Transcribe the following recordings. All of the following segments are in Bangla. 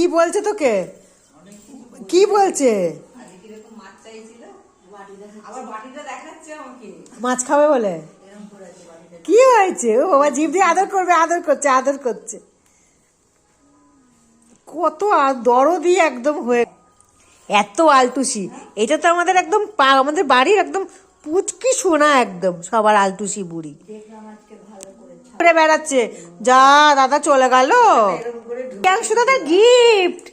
কি বলছে তোকে? কি বলছে? মাছ খাবে বলে? কি হয়েছে? ও বাবা জিভ দিয়ে আদর করবে আদর করছে আদর করছে। কত দরদি একদম হয়ে এত আলটুসি। এটা তো আমাদের একদম পা- আমাদের বাড়ির একদম পুচকি সোনা একদম সবার আলটুসি বুড়ি। বেড়াচ্ছে। যা দাদা চলে গেল। পিয়াংশু দাদার গিফট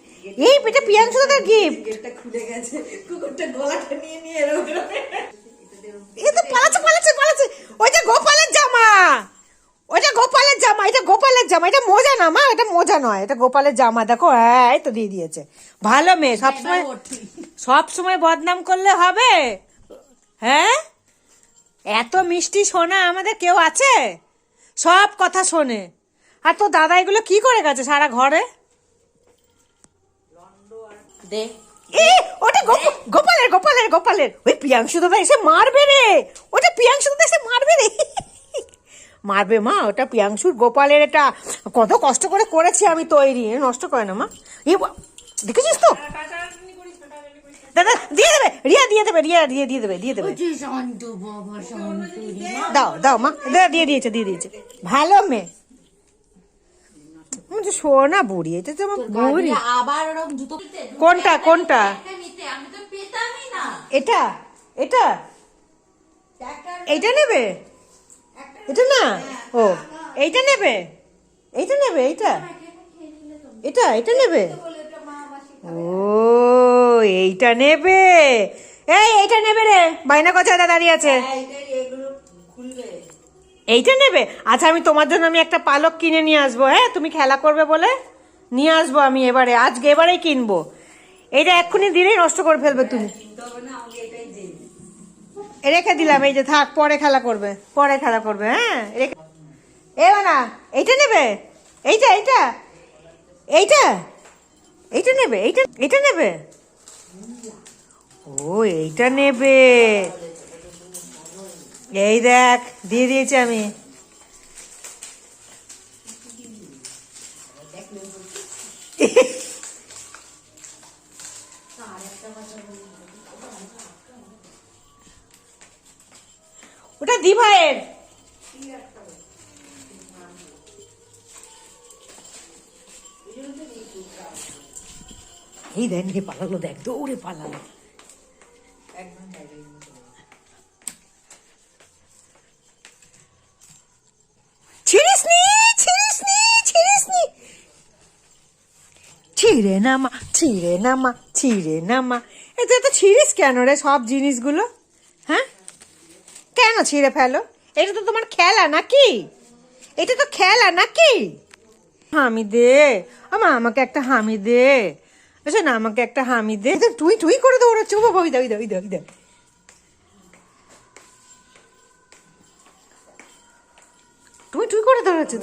এই পেটে পিয়াংশু দাদার গিফট গেটটা খুলে গেছে। কুকুরটা গলাটা নিয়ে নিয়ে এরকম এরকম এ তো পালাচ্ছে পালাচ্ছে। পালাচ্ছে ওইটা গোপালের জামা। ওইটা গোপালের জামা এটা গোপালের জামা। এটা মোজা না মা এটা মোজা নয়। এটা গোপালের জামা দেখো হ্যাঁ এই তো দিয়ে দিয়েছে। ভালো মেয়ে সবসময় সব সময় বদনাম করলে হবে? হ্যাঁ? এত মিষ্টি শোনা আমাদের কেউ আছে? সব কথা শোনে। আর তো দাদা এগুলো কি করে গেছে সারা ঘরে? দে। এ ওটা গোপালের গোপালের গোপালের। ওই প্রিয়াংশু দাদা এসে মারবে রে। ওটা প্রিয়াংশু দাদা এসে মারবে রে। মারবে মা ওটা প্রিয়াংশুর গোপালের এটা। কত কষ্ট করে করেছি আমি তৈরি। এ নষ্ট করে না মা। এ দেখেছিস তো? দাদা দিয়ে দেবে। রিয়া দিয়ে দেবে রিয়া দিয়ে দিয়ে দেবে দিয়ে দেবে। দাও দাও মা। দাদা দিয়ে দিয়েছে দিয়ে দিয়েছে। ভালো মেয়ে। তো শোনা বুড়ি এটা তো আমার বুড়ি। আবার ওরকম জুতো কোনটা কোনটা? না। এটা এটা? এইটা নেবে? এটা না? ও এইটা নেবে? এইটা নেবে এইটা? এটা এটা নেবে? ও এইটা নেবে? এই এইটা নেবে রে বাইনা কথা দাঁড়িয়ে আছে? খুলবে এইটা নেবে? আচ্ছা আমি তোমার জন্য আমি একটা পালক কিনে নিয়ে আসব হ্যাঁ? তুমি খেলা করবে বলে? নিয়ে আসব আমি এবারে, আজকে এবারেই কিনবো। এইটা এক্ষুনি দিলেই নষ্ট করে ফেলবে তুমি। রেখে দিলাম, এই যে থাক, পরে খেলা করবে, পরে খেলা করবে হ্যাঁ? রেখে এ না এইটা নেবে? এইটা এইটা? এইটা? এইটা নেবে? এইটা এইটা নেবে? ও, এইটা নেবে। এই দেখ, দিয়ে দিয়েছি আমি। ওটা দি ভাইয়ের এই দেখ পালালো দেখ, দৌড়ে পালালো। একদম ছিঁড়ে নামা ছিঁড়ে নামা ছিঁড়ে নামা এতে তো ছিঁড়িস কেন রে সব জিনিসগুলো? হ্যাঁ? কেন ছিঁড়ে ফেলো? এটা তো তোমার খেলা নাকি? এটা তো খেলা নাকি? হামি দে। আমা আমাকে একটা হামি দে। আচ্ছা না আমাকে একটা হামি দে। তুই তুই করে দৌড়াচ্ছ। বাবা, ওই দে ওই দে, ওই তুই তুই করে দৌড়াচ্ছ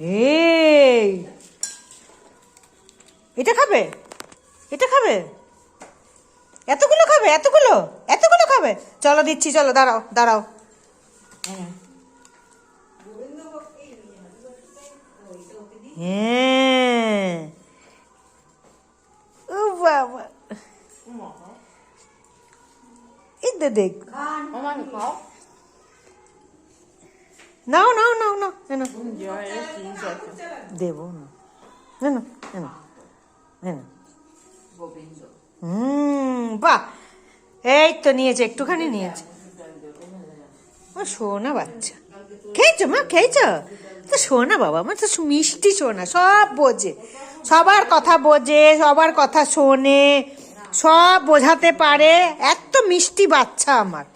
এই। এটা খাবে? এটা খাবে? এতগুলো খাবে? এতগুলো? এতগুলো খাবে? চলো দিচ্ছি, চলো, দাঁড়াও দাঁড়াও। হ্যাঁ। ও দে, দেখ। নাও নাও নাও নাও দেবো না না না হুম বাহ। এই তো নিয়েছে একটুখানি নিয়েছে। ও শোনা বাচ্চা। খেয়েছো মা খেয়েছো? তো শোনা বাবা আমার তো মিষ্টি শোনা সব বোঝে। সবার কথা বোঝে সবার কথা শোনে সব বোঝাতে পারে। এত মিষ্টি বাচ্চা আমার।